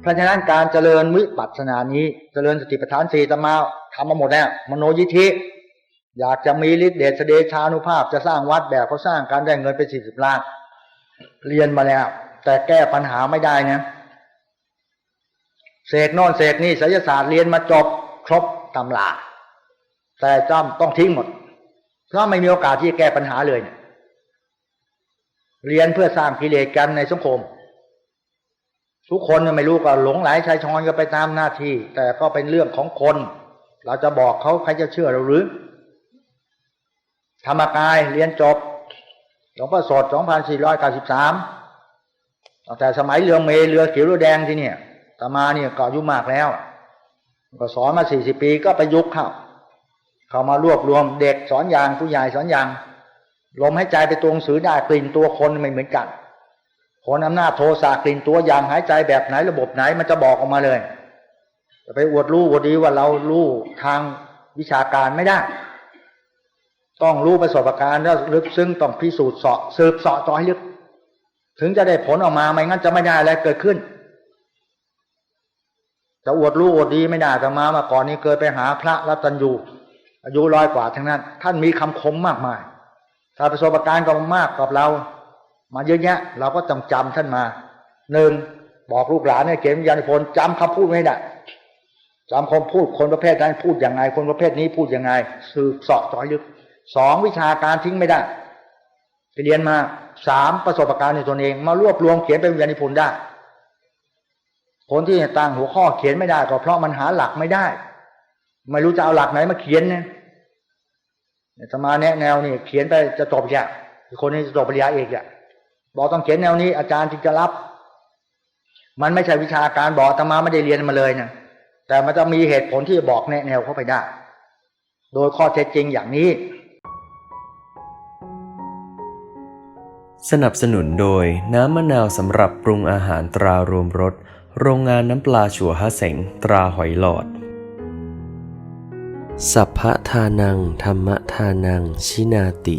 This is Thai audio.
เพราะฉะนั้นการเจริญวิปัสสนานี้ เจริญสติปัฏฐานสี่ตมาทำมาหมดแล้วมโนยิธิ อยากจะมีฤทธิเดชเดชานุภาพจะสร้างวัดแบบเขาสร้างการได้เงินไปสี่สิบล้านเรียนมาแล้ว แต่แก้ปัญหาไม่ได้นะเสกโน่นเสกนี่ศิลศาสตร์เรียนมาจบครบตำราแต่จำต้องทิ้งหมด เพราะไม่มีโอกาสที่จะแก้ปัญหาเลยเยเรียนเพื่อสร้างกิเลสกันในสังคม ทุกคนไม่รู้ก็หลงไหลชายชอนก็ไปตามหน้าที่ แต่ก็เป็นเรื่องของคน เราจะบอกเขาใครจะเชื่อเราหรือ ธรรมกายเรียนจบหลวงพ่อสด2493ตั้งแต่สมัยเรือเมเรือเขียวเรือแดงที่เนี่ยตมาเนี่ยก็อายุมากแล้ว ก็สอนมา 40 ปีก็ไปยุคเข้า เข้ามารวบรวมเด็กสอนอย่างผู้ใหญ่สอนอย่างลมหายใจไปตัวหนังสือได้กลิ่นตัวคนไม่เหมือนกัน คนอำนาจโทสะกลิ่นตัวอย่างหายใจแบบไหนระบบไหนมันจะบอกออกมาเลยจะไปอวดรู้อวดดีว่าเรารู้ทางวิชาการไม่ได้ ต้องรู้ประสบการณ์แล้วลึกซึ้งต้องพิสูจน์เสาะสืบเสาะต่อให้ลึก ถึงจะได้ผลออกมาไม่งั้นจะไม่ได้อะไรเกิดขึ้นจะอวดรู้อวดดีไม่ได้แต่มามาก่อนนี้เคยไปหาพระรัตนยูอายุร้อยกว่าทั้งนั้น ท่านมีคำคมมากมายถ้าประสบการณ์ก็มากกับเรา มาเยอะแยะ เราก็ต้องจำท่านมาหนึ่งบอกลูกหลานเนี่ยเขียนวิญญาณพลจำคำพูดไม่ได้จำคำพูดคนประเภทนั้นพูดยังไง คนประเภทนี้พูดยังไง สืบเสาะต่อให้ลึกสองวิชาการทิ้งไม่ได้ไปเรียนมาสามประสบการณ์ในตนเอง มารวบรวมเขียนเป็นวิญญาณพลได้คนที่ตั้งหัวข้อเขียนไม่ได้ก็เพราะมันหาหลักไม่ได้ ไม่รู้จะเอาหลักไหนมาเขียนเนี่ยสมาแนะแนวนี่เขียนไปจะจบยากคนนี้จะจบปริญญาเอกอะ บอกต้องเขียนแนวนี้ อาจารย์จึงจะรับ มันไม่ใช่วิชาการบอกตมาไม่ได้เรียนมาเลยนะแต่มันจะมีเหตุผลที่จะบอกแนแนวเข้าไปได้ โดยข้อเท็จจริงอย่างนี้ สนับสนุนโดยน้ำมะนาวสำหรับปรุงอาหารตรารวมรสโรงงานน้ำปลาชัวฮะเสงตราหอยหลอด สัพพะทานัง ธรรมทานัง ชินาติ